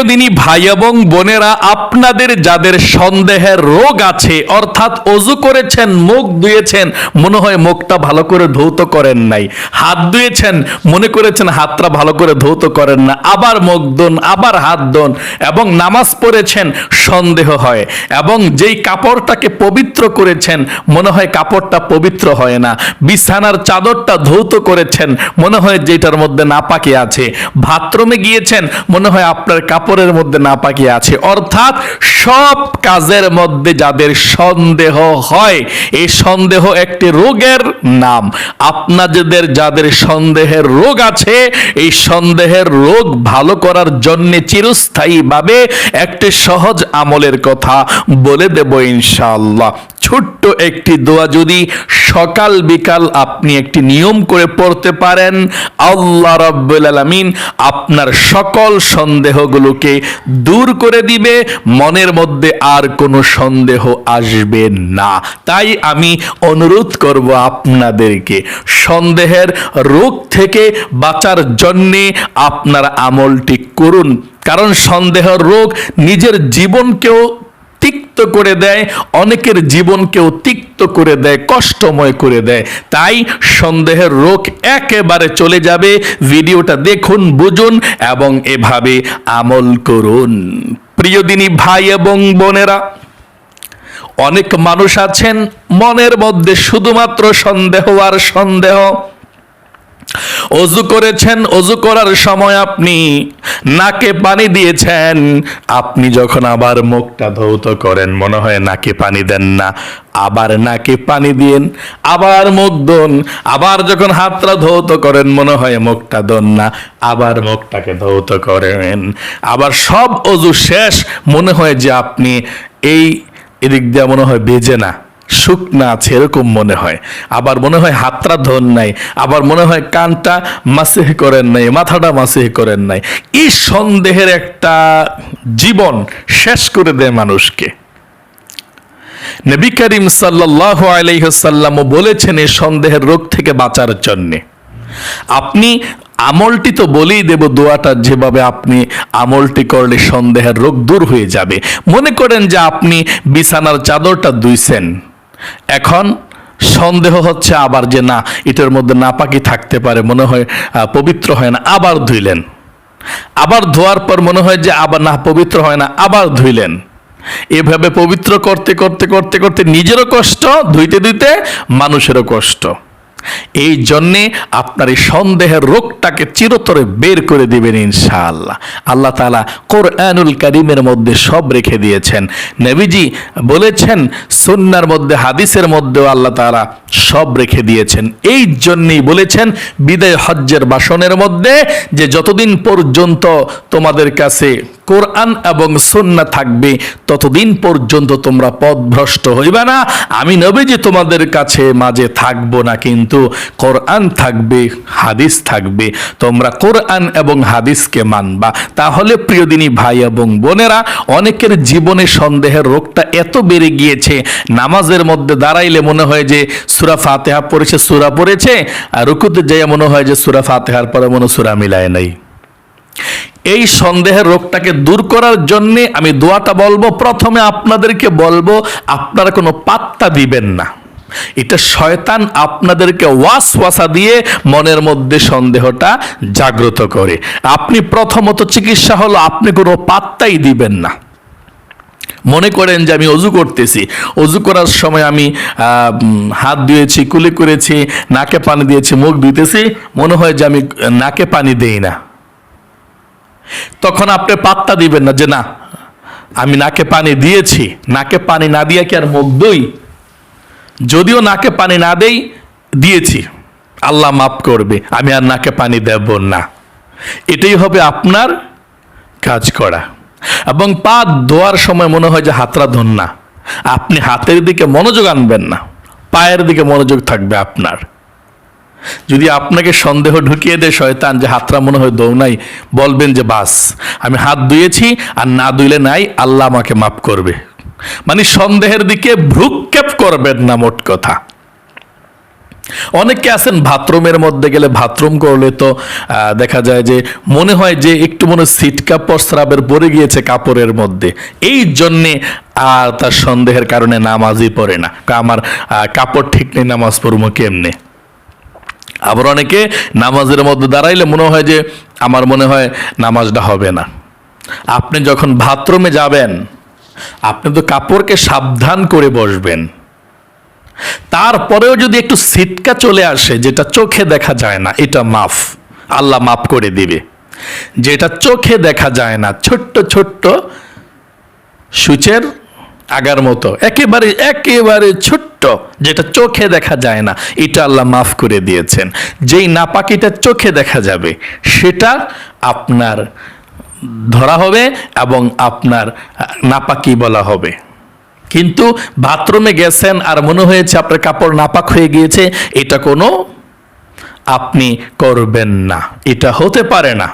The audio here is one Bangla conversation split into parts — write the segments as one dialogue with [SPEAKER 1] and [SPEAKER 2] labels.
[SPEAKER 1] প্রিয় দিনী ভাই এবং বোনেরা, আপনাদের যাদের সন্দেহের রোগ আছে, অর্থাৎ অজু করেছেন, মুখ ধুয়েছেন, মনে হয় মুখটা ভালো করে ধৌত করেন নাই। হাত ধুয়েছেন, মনে করেছেন হাতটা ভালো করে ধৌত করেন না। আবার মুখ ধুন, আবার হাত ধুন এবং নামাজ পড়েছেন, সন্দেহ হয়। এবং যেই কাপড়টাকে পবিত্র করেছেন, মনে হয় কাপড়টা পবিত্র হয় না। বিছানার চাদরটা ধৌত করেছেন, মনে হয় যেটার মধ্যে নাপাকি আছে। বাথরুমে গিয়েছেন, মনে হয় আপনার কাপড়ের মধ্যে নাপাকি আছে। অর্থাৎ সব কাজের মধ্যে যাদের সন্দেহ হয়, এই সন্দেহ একটি রোগের নাম। আপনাদের যাদের সন্দেহের রোগ আছে, এই সন্দেহের রোগ ভালো করার জন্য চিরস্থায়ীভাবে একটি সহজ আমলের কথা বলে দেব ইনশাআল্লাহ। ছোট্ট একটি দোয়া যদি সকাল বিকাল আপনি একটি নিয়ম করে পড়তে পারেন, আল্লাহ রাব্বুল আলামিন আপনার সকল সন্দেহগুলোকে দূর করে দিবে, মনের মধ্যে আর কোনো সন্দেহ আসবে না। তাই আমি অনুরোধ করব আপনাদেরকে, সন্দেহের রোগ থেকে বাঁচার জন্যে আপনার আমলটি করুন। কারণ সন্দেহ রোগ নিজের জীবনকেও করে দেয়, অনেকের জীবনকেও তিক্ত করে দেয়, কষ্টময় করে দেয়। তাই সন্দেহের রোগ একেবারে চলে যাবে। ভিডিওটা দেখুন, বুঝুন এবং এভাবে আমল করুন। প্রিয় দিনী ভাই এবং বোনেরা, অনেক মানুষ আছেন, মনের মধ্যে শুধুমাত্র সন্দেহ আর সন্দেহ। অজু করেছেন অজু করার সময় আপনি নাকে পানি দিয়েছেন। আপনি যখন আবার মুখটা ধৌত করেন, মনে হয় নাকে পানি দেন না, আবার নাকে পানি দিন আবার মুখ দোন আবার যখন হাতটা ধৌত করেন, মনে হয় মুখটা দোন না, আবার মুখটাকে ধৌত করেন। আবার সব অজু শেষ, মনে হয় যে আপনি এই এদিক দিয়ে মনে হয় বেজে না। শুকনা আছে এরকম মনে হয়। আবার মনে হয় হাতটা ধন নাই, আবার মনে হয় কানটা মাসেহ করেন নাই, মাথাটা মাসেহ করেন নাই। এই সন্দেহের একটা জীবন শেষ করে দেয় মানুষকে। নবী করিম সাল্লাহ আলাইসাল্লামও বলেছেন এই সন্দেহের রোগ থেকে বাঁচার জন্যে। আপনি আমলটি তো বলেই দেব, দোয়াটা যেভাবে আপনি আমলটি করলে সন্দেহের রোগ দূর হয়ে যাবে। মনে করেন যে আপনি বিছানার চাদরটা দুইছেন এখন সন্দেহ হচ্ছে আবার যে না, এটার মধ্যে নাপাকি থাকতে পারে, মনে হয় পবিত্র হয় না, আবার ধুইলেন। আবার ধোয়ার পর মনে হয় যে আবার না, পবিত্র হয় না, আবার ধুইলেন। এভাবে পবিত্র করতে করতে করতে করতে নিজেরও কষ্ট, ধুইতে ধুইতে মানুষেরও কষ্ট। এই জন্যে আপনার এই সন্দেহের রোগটাকে চিরতরে বের করে দিবেন ইনশাআল্লাহ। আল্লাহ তালা কোরআনুল করিমের মধ্যে সব রেখে দিয়েছেন। নবীজি বলেছেন, সুন্নার মধ্যে, হাদিসের মধ্যেও আল্লাহ তালা সব রেখে দিয়েছেন। এই জন্যেই বলেছেন, বিদায় হজ্জের বাসনের মধ্যে যে যতদিন পর্যন্ত তোমাদের কাছে কোরআন এবং সুন্না থাকবে, ততদিন পর্যন্ত তোমরা পথভ্রষ্ট হইবে না। আমি নবী যে তোমাদের কাছে মাঝে থাকব না, কিন্তু কোরআন থাকবে, হাদিস থাকবে। তোমরা কোরআন এবং হাদিসকে মানবা। তাহলে প্রিয়দিনী ভাই এবং বোনেরা, অনেকের জীবনে সন্দেহের রোগটা এত বেড়ে গিয়েছে, নামাজের মধ্যে দাঁড়াইলে মনে হয় যে সুরা ফাতেহা পড়েছে, সুরা পড়েছে, আর রুকুতে যাইয়া মনে হয় যে সুরা ফাতেহার পরে মনে সুরা মিলায় নাই। এই সন্দেহের রোগটাকে দূর করার জন্য আমি দোয়াটা বলব। প্রথমে আপনাদেরকে বলব, আপনারা কোনো পাত্তা দিবেন না। এটা শয়তান আপনাদেরকে ওয়াস ওয়াসা দিয়ে মনের মধ্যে সন্দেহটা জাগ্রত করে। আপনি প্রথমত চিকিৎসা হলো, আপনি কোনো পাত্তাই দিবেন না। মনে করেন যে আমি অজু করতেছি। অজু করার সময় আমি হাত ধুয়েছি, কুলি করেছি, নাকে পানি দিয়েছি, মুখ ধুতেছি মনে হয় যে আমি নাকে পানি দেই না। তখন আপনি পাত্তা দিবেন না যে না, আমি নাকে পানি দিয়েছি, নাকে পানি না দিয়ে কি আর মুখ দই? যদিও নাকে পানি না দেই, দিয়েছি। আল্লাহ মাফ করবে, আমি আর নাকে পানি দেব না। এটাই হবে আপনার কাজ করা। এবং পা ধোয়ার সময় মনে হয় যে হাতরা ধন না। আপনি হাতের দিকে মনোযোগ আনবেন না, পায়ের দিকে মনোযোগ থাকবে আপনার। যদি আপনাকে সন্দেহ ঢুকিয়ে দেয় শয়তান যে হাতটা মনে হয় দৌড়াই, বলবেন যে বাস, আমি হাত ধুয়েছি আর না ধুইলে নাই, আল্লাহ আমাকে মাফ করবে। মানে সন্দেহের দিকে ভ্রুক্ষেপ করবেন না মোট কথা। অনেকে আছেন বাথরুমের মধ্যে গেলে বাথরুম করলে তো দেখা যায় যে মনে হয় যে একটু মনে সিটকা প্রস্রাবের পরে গিয়েছে কাপড়ের মধ্যে। এই জন্যে আর তার সন্দেহের কারণে নামাজই পড়ে না। আমার কাপড় ঠিক নেই, নামাজ পড়ব কেমনে? আবার অনেকে নামাজের মধ্যে দাঁড়াইলে মনে হয় যে আমার মনে হয় নামাজটা হবে না। আপনি যখন বাথরুমে যাবেন, আপনি তো কাপড়কে সাবধান করে বসবেন। তারপরেও যদি একটু সিটকা চলে আসে, যেটা চোখে দেখা যায় না, এটা মাফ। আল্লাহ মাফ করে দিবে। যেটা চোখে দেখা যায় না, ছোট্ট ছোট্ট সূচের আগার মতো, একেবারে একেবারে ছোট্ট, যেটা চোখে দেখা যায় না, এটা আল্লাহ মাফ করে দিয়েছেন। যেই নাপাকিটা চোখে দেখা যাবে, সেটা আপনার ধরা হবে এবং আপনার নাপাকি বলা হবে। কিন্তু বাথরুমে গেছেন আর মনে হয়েছে আপনার কাপড় নাপাক হয়ে গিয়েছে, এটা কোনো আপনি করবেন না, এটা হতে পারে না।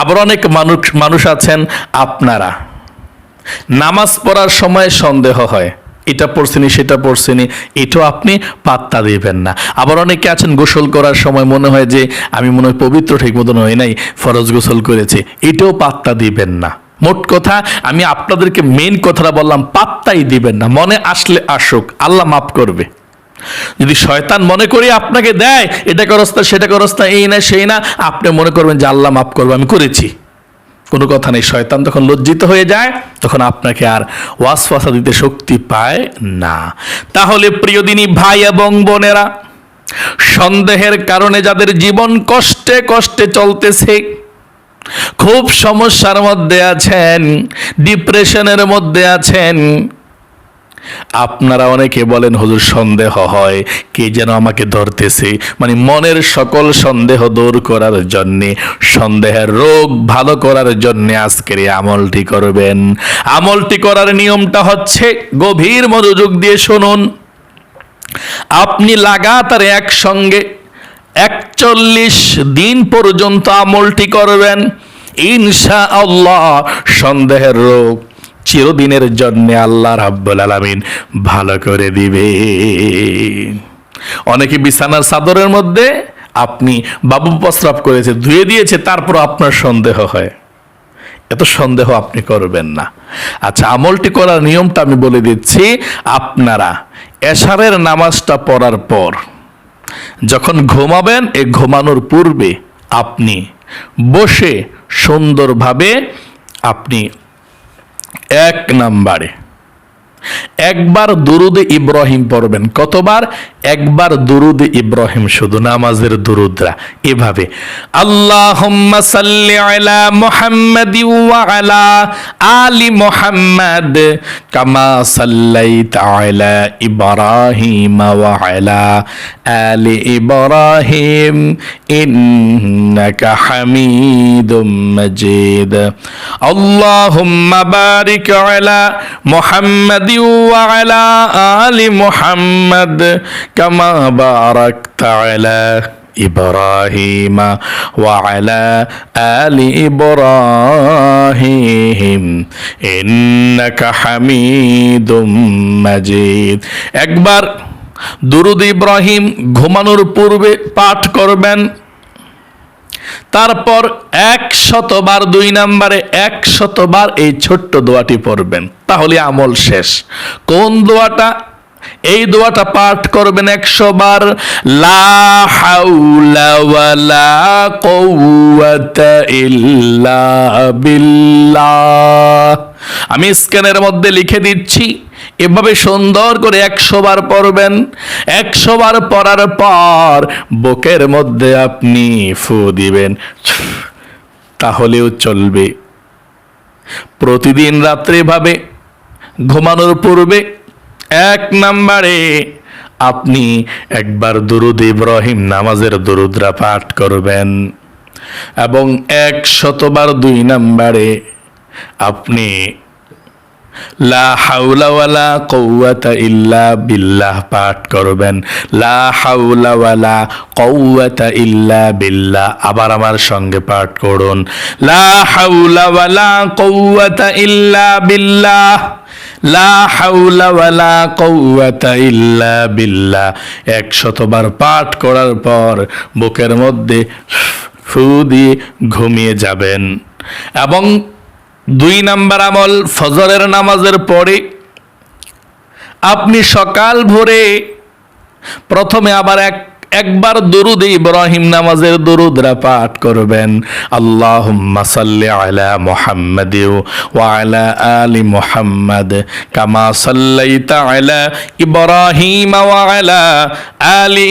[SPEAKER 1] আবার অনেক মানুষ মানুষ আছেন আপনারা। নামাজ পড়ার সময় সন্দেহ হয়। এটা পড়ছেনি, সেটা পড়ছেনি, এটাও আপনি পাত্তা দিবেন না। আবার অনেকে আছেন, গোসল করার সময় মনে হয় যে, আমি মনে হয় পবিত্র ঠিক মতন হয় নাই, ফরজ গোসল করেছে, এটাও পাত্তা দিবেন না। মোট কথা, আমি আপনাদেরকে মেন কথাটা বললাম, পাত্তাই দিবেন না, মনে আসলে আসুক, আল্লাহ মাফ করবে। যদি শয়তান মনে করি আপনাকে দেয়, এটা করস্তা সেটা করস্তা এই না, সেই না, আপনি মনে করবেন যে, আল্লাহ মাফ করবে, আমি করেছি। কোনো কথা নেই। শয়তান তখন লজ্জিত হয়ে যায়, তখন আপনাকে আর ওয়াসওয়াসা দিতে শক্তি পায় না। তাহলে প্রিয়দিনী ভাই এবং বোনেরা, সন্দেহের কারণে যাদের জীবন কষ্টে কষ্টে চলতেছে, খুব সমস্যার মধ্যে আছেন ডিপ্রেশনের মধ্যে আছেন আপনারা অনেকে বলেন, হুজুর, সন্দেহ হয়। কে যেন আমাকে ধরতেছে? মানে মনের সকল সন্দেহ দূর করার জন্যে, সন্দেহের রোগ ভালো করার জন্যে আজকের আমলটি করবেন। আমলটি করার নিয়মটা হচ্ছে, গভীর মনোযোগ দিয়ে শুনুন। আপনি লাগাতার একসঙ্গে একচল্লিশ দিন পর্যন্ত আমলটি করবেন। ইনশা আল্লাহ সন্দেহের রোগ চিরদিনের জন্যে আল্লাহ রাব্বুল আলামিন ভালো করে দিবে। অনেকে বিছানার চাদরের মধ্যে আপনি বাবু প্রস্রাব করেছে, ধুয়ে দিয়েছে, তারপর আপনার সন্দেহ হয়। এত সন্দেহ আপনি করবেন না। আচ্ছা আমলটি করার নিয়মটা আমি বলে দিচ্ছি, আপনারা এশারের নামাজটা পড়ার পর যখন ঘুমাবেন, এ ঘুমানোর পূর্বে আপনি বসে সুন্দরভাবে আপনি এক নাম্বারে। একবার দুরুদ ইব্রাহিম পড়বেন। কতবার? একবার দুরুদ ইব্রাহিম, শুধু নামাজের দুরুদরা। এভাবে সাল্লি আলা মুহাম্মাদ কামা সাল্লাইতা ইব্রাহিম আলা ইব্রাহিম বারিক আলা মুহাম্মাদ ওয়া আলা আলি মুহাম্মাদ কামা বারাকতা আলা إبراهيم وعلى آل إبراهيم إنك حميد مجيد একবার দুরুদ ইব্রাহিম ঘুমানোর পূর্বে পাঠ করবেন তারপর এক শতবার দুই নাম্বারে এক শতবার এই ছোট্ট দোয়াটি পড়বেন। তাহলে আমল শেষ। কোন দোয়াটা? এই দোয়াটা পাঠ করবেন একশো বার আমি স্ক্যানের মধ্যে লিখে দিচ্ছি। এভাবে সুন্দর করে একশো বার পড়বেন, একশো বার পড়ার পর বুকের মধ্যে আপনি ফু দিবেন। তাহলেও চলবে। প্রতিদিন রাত্রে ভাবে, ঘুমানোর পূর্বে এক নাম্বারে আপনি একবার দুরুদ ইব্রাহিম নামাজের দুরুদ্রা পাঠ করবেন এবং এক শতবার দুই নাম্বারে আপনি লা হাউলা ওয়ালা কৌয়াতা ইল্লা বিল্লাহ পাঠ করবেন। লা হাউলা ওয়ালা কৌয়াতা ইল্লা বিল্লাহ, আবার আমার সঙ্গে পাঠ করুন। লা হাউলা ওয়ালা কৌয়াতা ইল্লা বিল্লাহ, লা হাউলা ওয়ালা কওয়াতা ইল্লা বিল্লাহ। একশতবার পাঠ করার পর বুকের মধ্যে ফু দিয়ে ঘুমিয়ে যাবেন। এবং দুই নাম্বার আমল ফজরের নামাজের পরে আপনি সকাল ভোরে প্রথমে আবার এক একবার দরুদ ইব্রাহিম নামাজের দরুদরা পাঠ করবেন। আল্লাহুম্মা সাল্লি আলা মুহাম্মাদ ওয়া আলা মুহাম্মাদ কামা সাল্লাইতা আলা ইব্রাহিম ওয়া আলা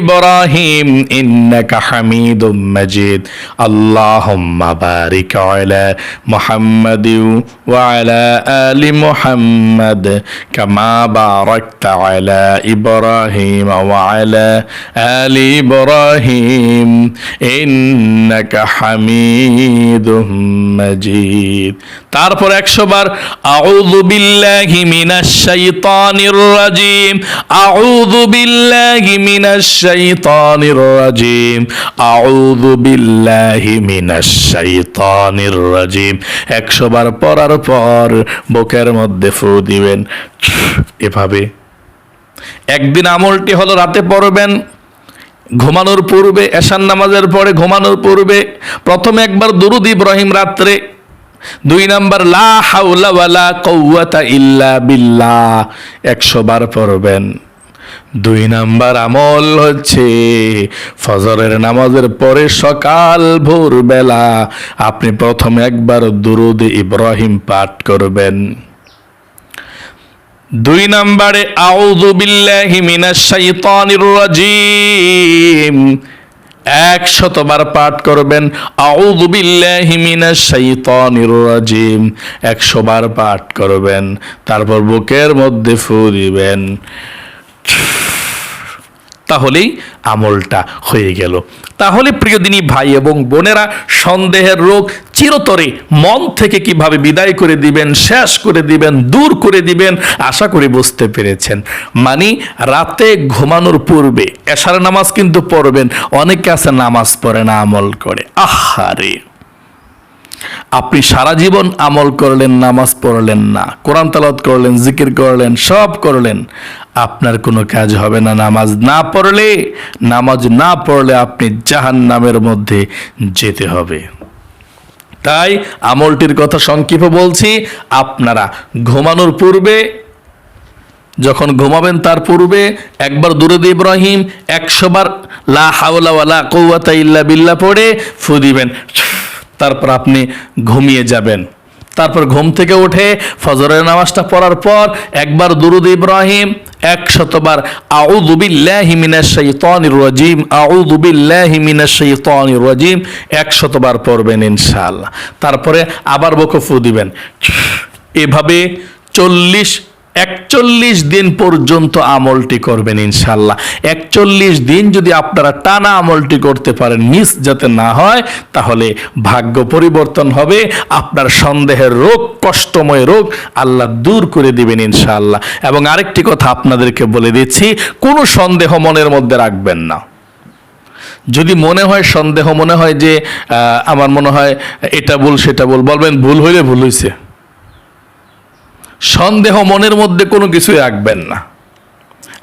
[SPEAKER 1] ইব্রাহিম ইন্নাকা হামিদুম মাজিদ। আল্লাহুম্মা বারিক আলা মুহাম্মাদ ওয়া আলা মুহাম্মাদ কামা বারাকতা আলা ইব্রাহিম ওয়া আলা ইব্রাহিম, ইন্নাকা হামিদুম মাজিদ। তারপর 100 বার, আউযু বিল্লাহি মিনাশ শাইতানির রাজিম, আউযু বিল্লাহি মিনাশ শাইতানির রাজিম, আউযু বিল্লাহি মিনাশ শাইতানির রাজিম। 100 বার পড়ার পর বুকের মধ্যে ফু দিবেন। এভাবে। একদিন আমলটি হলো, রাতে পড়বেন ঘুমানোর পূর্বে এশান নামাজের পরে ঘুমানোর পূর্বে, প্রথমে একবার দুরুদ ইব্রাহিম রাত্রে। দুই নাম্বার, লা হাউলা ওয়ালা কওয়াতা ইল্লা বিল্লাহ, একশো বার পড়বেন। দুই নাম্বার আমল হচ্ছে, ফজরের নামাজের পরে সকাল ভোরবেলা আপনি প্রথমে একবার দুরুদ ইব্রাহিম পাঠ করবেন। দুই নম্বরে, আউযু বিল্লাহি মিনাশ শাইতানির রাজিম। একশতবার পাঠ করবেন, আউযু বিল্লাহি মিনাশ শাইতানির রাজিম। একশো বার পাঠ করবেন, তারপর বুকের মধ্যে ফু দিবেন। তাহলেই আমলটা হয়ে গেল। তাহলে প্রিয়দিনী ভাই এবং বোনেরা, সন্দেহের রোগ চিরতরে মন থেকে কীভাবে বিদায় করে দিবেন, শেষ করে দিবেন, দূর করে দিবেন, আশা করে বুঝতে পেরেছেন। মানে রাতে ঘুমানোর পূর্বে এশার নামাজ কিন্তু পড়বেন, অনেকে আছে নামাজ পড়ে না আমল করে। আহারে আপনি সারা জীবন আমল করলেন, নামাজ পড়লেন না, কোরআন তালাত করলেন, জিকির করলেন, সব করলেন, আপনার কোনো কাজ হবে না। নামাজ না পড়লে, নামাজ না পড়লে আপনি জাহান নামের মধ্যে যেতে হবে। তাই আমলটির কথা সংক্ষেপে বলছি, আপনারা ঘুমানোর পূর্বে, যখন ঘুমাবেন তার পূর্বে, একবার দুরুদ ইব্রাহিম একশো বার লা হাওলা ওয়ালা কৌয়াতা ইল্লা বিল্লা পড়ে ফু দিবেন তারপর আপনি ঘুমিয়ে যাবেন। তারপর ঘুম থেকে উঠে ফজরের নামাজটা পড়ার পর একবার দুরুদ ইব্রাহিম, একশতবার, আউযু বিল্লাহি মিনাশ শাইতানির রাজিম, আউযু বিল্লাহি মিনাশ শাইতানির রাজিম একশতবার পড়বেন ইনশাআল্লাহ। তারপরে আবার বকফু দিবেন। এভাবে চল্লিশ একচল্লিশ দিন পর্যন্ত আমলটি করবেন ইনশাল্লাহ একচল্লিশ দিন যদি আপনারা টানা আমলটি করতে পারেন, মিস যাতে না হয়, তাহলে ভাগ্য পরিবর্তন হবে, আপনার সন্দেহের রোগ, কষ্টময় রোগ আল্লাহ দূর করে দিবেন ইনশাল্লাহ এবং আরেকটি কথা আপনাদেরকে বলে দিচ্ছি, কোনো সন্দেহ মনের মধ্যে রাখবেন না। যদি মনে হয়, সন্দেহ মনে হয় যে আমার মনে হয় এটা ভুল, সেটা ভুল, বলবেন ভুল হইলে ভুল হয়েছে সন্দেহ মনের মধ্যে কোনো কিছুই রাখবেন না।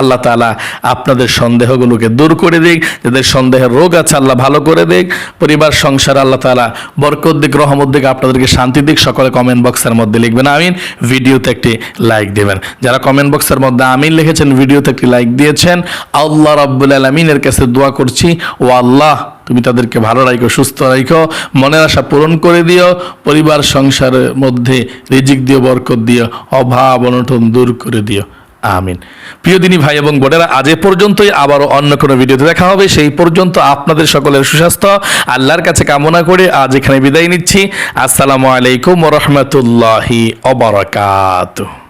[SPEAKER 1] আল্লাহ তালা আপনাদের সন্দেহগুলোকে দূর করে দিক, যাদের সন্দেহের রোগ আছে আল্লাহ ভালো করে দিক। পরিবার, সংসার, আল্লাহ তালা বরকত দিক, রহমত দিক, আপনাদেরকে শান্তি দিক। সকলে কমেন্ট বক্সের মধ্যে লিখবেন, আমিন। ভিডিওতে একটি লাইক দেবেন। যারা কমেন্ট বক্সের মধ্যে আমিন লিখেছেন, ভিডিওতে একটি লাইক দিয়েছেন। আল্লাহ রাব্বুল আলমিনের কাছে দোয়া করছি, ও আল্লাহ তুমি তাদেরকে ভালো রাখো সুস্থ রাখো মনের আশা পূরণ করে দিও, পরিবার সংসারের মধ্যে রিজিক দিও, বরকত দিও, অভাব, অনটন দূর করে দিও। আমিন। প্রিয় দিনী ভাই এবং বোনেরা, আজ এ পর্যন্তই। আবারও অন্য কোনো ভিডিওতে দেখা হবে। সেই পর্যন্ত আপনাদের সকলের সুস্বাস্থ্য, আল্লাহর কাছে কামনা করে আজ এখানে বিদায় নিচ্ছি। আসসালামু আলাইকুম রহমতুল্লাহি অবরাকাতুহ